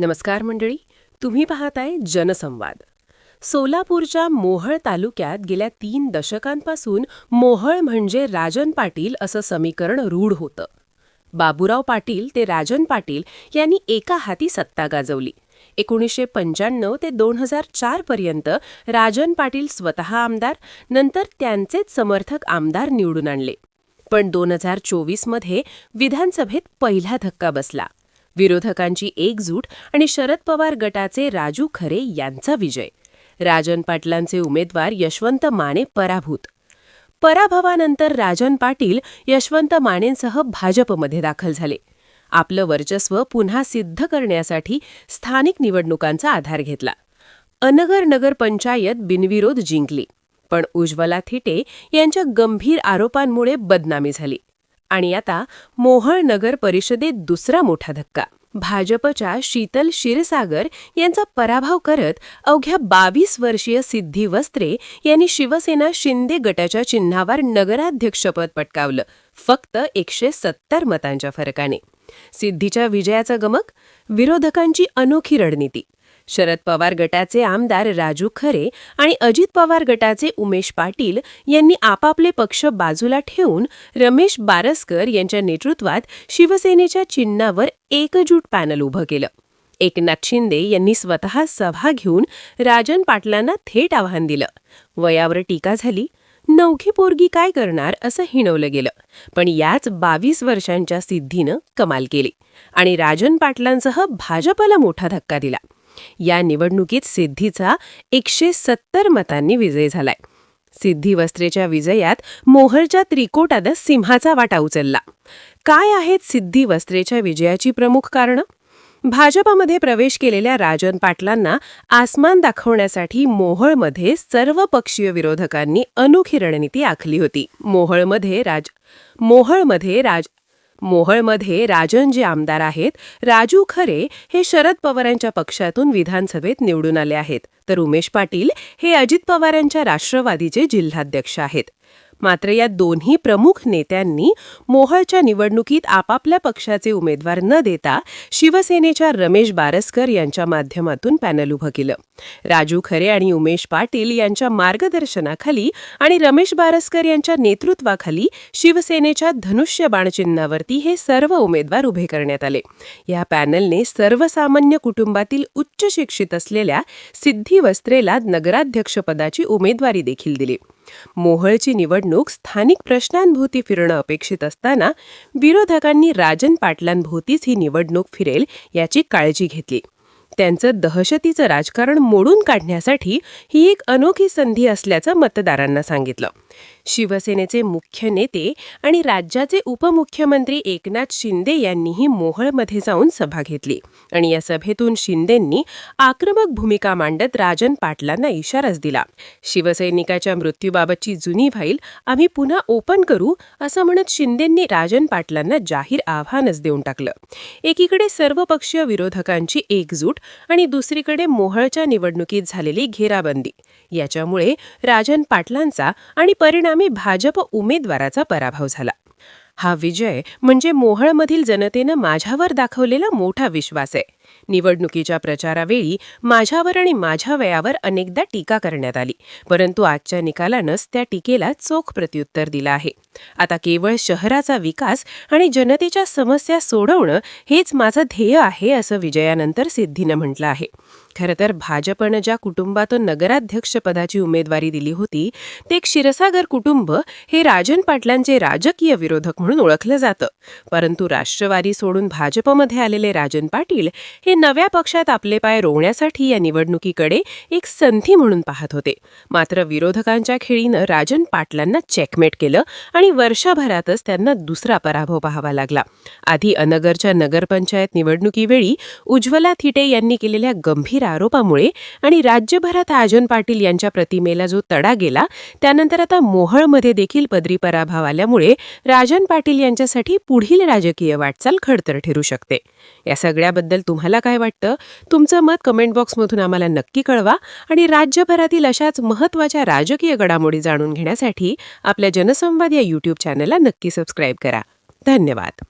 नमस्कार मंडळी तुम्ही पाहताय जनसंवाद. सोलापूरच्या मोहळ तालुक्यात गेल्या तीन दशकांपासून मोहळ म्हणजे राजन पाटील असं समीकरण रूढ होतं. बाबूराव पाटील ते राजन पाटील यांनी एका हाती सत्ता गाजवली. एकोणीसशे पंच्याण्णव ते दोन हजार चार पर्यंत राजन पाटील स्वतः आमदार नंतर त्यांचेच समर्थक आमदार निवडून आणले. पण दोन हजार चोवीसमध्ये विधानसभेत पहिला धक्का बसला. विरोधकांची एकजूट आणि शरद पवार गटाचे राजू खरे यांचा विजय. राजन पाटलांचे उमेदवार यशवंत माने पराभूत. पराभवानंतर राजन पाटील यशवंत मानेंसह भाजपमध्ये दाखल झाले. आपलं वर्चस्व पुन्हा सिद्ध करण्यासाठी स्थानिक निवडणुकांचा आधार घेतला. अनगर नगरपंचायत बिनविरोध जिंकली. पण उज्ज्वला थिटे यांच्या गंभीर आरोपांमुळे बदनामी झाली. आणि आता मोहळ नगर परिषदेत दुसरा मोठा धक्का. भाजपच्या शीतल क्षीरसागर यांचा पराभव करत अवघ्या बावीस वर्षीय सिद्धी वस्त्रे यांनी शिवसेना शिंदे गटाच्या चिन्हावर नगराध्यक्षपद पटकावलं. फक्त एकशे सत्तर मतांच्या फरकाने. सिद्धीच्या विजयाचा गमक विरोधकांची अनोखी रणनीती. शरद पवार गटाचे आमदार राजू खरे आणि अजित पवार गटाचे उमेश पाटील यांनी आपापले पक्ष बाजूला ठेवून रमेश बारसकर यांच्या नेतृत्वात शिवसेनेच्या चिन्हावर एकजूट पॅनल उभं केलं. एकनाथ शिंदे यांनी स्वतः सभा घेऊन राजन पाटलांना थेट आव्हान दिलं. वयावर टीका झाली. नवखी पोरगी काय करणार असं हिणवलं गेलं. पण याच बावीस वर्षांच्या सिद्धीनं कमाल केली आणि राजन पाटलांसह भाजपला मोठा धक्का दिला. या निवडणुकीत सिद्धीचा एकशे सत्तर मतांनी विजय झालाय. सिद्धी वस्त्रेच्या विजयात मोहरच्या त्रिकोटात सिंहाचा वाटा उचलला. काय आहेत सिद्धी वस्त्रेच्या विजयाची प्रमुख कारणं? भाजपामध्ये प्रवेश केलेल्या राजन पाटलांना आसमान दाखवण्यासाठी मोहळमध्ये सर्व पक्षीय विरोधकांनी अनोखी रणनीती आखली होती. मोहळमध्ये राज मोहळमध्ये राज मोहळमध्ये राजन जे आमदार आहेत राजू खरे हे शरद पवारांच्या पक्षातून विधानसभेत निवडून आले आहेत. तर उमेश पाटील हे अजित पवारांच्या राष्ट्रवादीचे जिल्हाध्यक्ष आहेत. मात्र या दोन्ही प्रमुख नेत्यांनी मोहळच्या निवडणुकीत आपापल्या पक्षाचे उमेदवार न देता शिवसेनेच्या रमेश बारसकर यांच्या माध्यमातून पॅनल उभं केलं. राजू खरे आणि उमेश पाटील यांच्या मार्गदर्शनाखाली आणि रमेश बारसकर यांच्या नेतृत्वाखाली शिवसेनेच्या धनुष्य बाणचिन्हावरती हे सर्व उमेदवार उभे करण्यात आले. या पॅनलने सर्वसामान्य कुटुंबातील उच्च शिक्षित असलेल्या सिद्धी वस्त्रेला नगराध्यक्षपदाची उमेदवारी देखील दिली. मोहळची निवडणूक स्थानिक प्रश्नांभोवती फिरणं अपेक्षित असताना विरोधकांनी राजन पाटलांभोवतीच ही निवडणूक फिरेल याची काळजी घेतली. त्यांचं दहशतीचं राजकारण मोडून काढण्यासाठी ही एक अनोखी संधी असल्याचं मतदारांना सांगितलं. शिवसेनेचे मुख्य नेते आणि राज्याचे उपमुख्यमंत्री एकनाथ शिंदे यांनीही मोहळमध्ये जाऊन सभा घेतली. आणि या सभेतून शिंदेंनी आक्रमक भूमिका मांडत राजन पाटलांना इशाराच दिला. शिवसैनिकाच्या मृत्यूबाबतची जुनी व्हाईल आम्ही पुन्हा ओपन करू असं म्हणत शिंदेंनी राजन पाटलांना जाहीर आव्हानच देऊन टाकलं. एकीकडे सर्वपक्षीय विरोधकांची एकजूट आणि दुसरीकडे मोहळच्या निवडणुकीत झालेली घेराबंदी. याच्यामुळे राजन पाटलांचा आणि परिणाम भाजप उमेदवाराचा पराभव झाला. हा विजय म्हणजे मोहळमधील जनतेनं माझ्यावर दाखवलेला मोठा विश्वास आहे. निवडणुकीच्या प्रचारावेळी माझ्यावर आणि माझ्या वयावर अनेकदा टीका करण्यात आली परंतु आजच्या निकालानंच त्या टीकेला चोख प्रत्युत्तर दिलं आहे. आता केवळ शहराचा विकास आणि जनतेच्या समस्या सोडवणं हेच माझं ध्येय आहे असं विजयानंतर सिद्धीनं म्हटलं आहे. खरं तर भाजपनं ज्या कुटुंबातून नगराध्यक्षपदाची उमेदवारी दिली होती ते क्षीरसागर कुटुंब हे राजन पाटलांचे राजकीय विरोधक म्हणून ओळखलं जातं. परंतु राष्ट्रवादी सोडून भाजपमध्ये आलेले राजन पाटील हे नव्या पक्षात आपले पाय रोवण्यासाठी या निवडणुकीकडे एक संधी म्हणून पाहत होते. मात्र विरोधकांच्या खेळीनं राजन पाटलांना चेकमेट केलं आणि वर्षभरातच त्यांना दुसरा पराभव पाहावा लागला. आधी अनगरच्या नगरपंचायत निवडणुकीवेळी उज्ज्वला थिटे यांनी केलेल्या गंभीर आरोपामुळे आणि राज्यभरात आजन पाटील यांच्या प्रतिमेला जो तडा गेला त्यानंतर आता मोहळमध्ये देखील पदरी पराभव आल्यामुळे राजन पाटील यांच्यासाठी पुढील राजकीय वाटचाल खडतर ठरू शकते. या सगळ्याबद्दल तुम्हाला काय वाटतं? तुमचं मत कमेंट बॉक्समधून आम्हाला नक्की कळवा आणि राज्यभरातील अशाच महत्त्वाच्या राजकीय घडामोडी जाणून घेण्यासाठी आपल्या जनसंवाद या यूट्यूब चॅनलला नक्की सबस्क्राईब करा. धन्यवाद.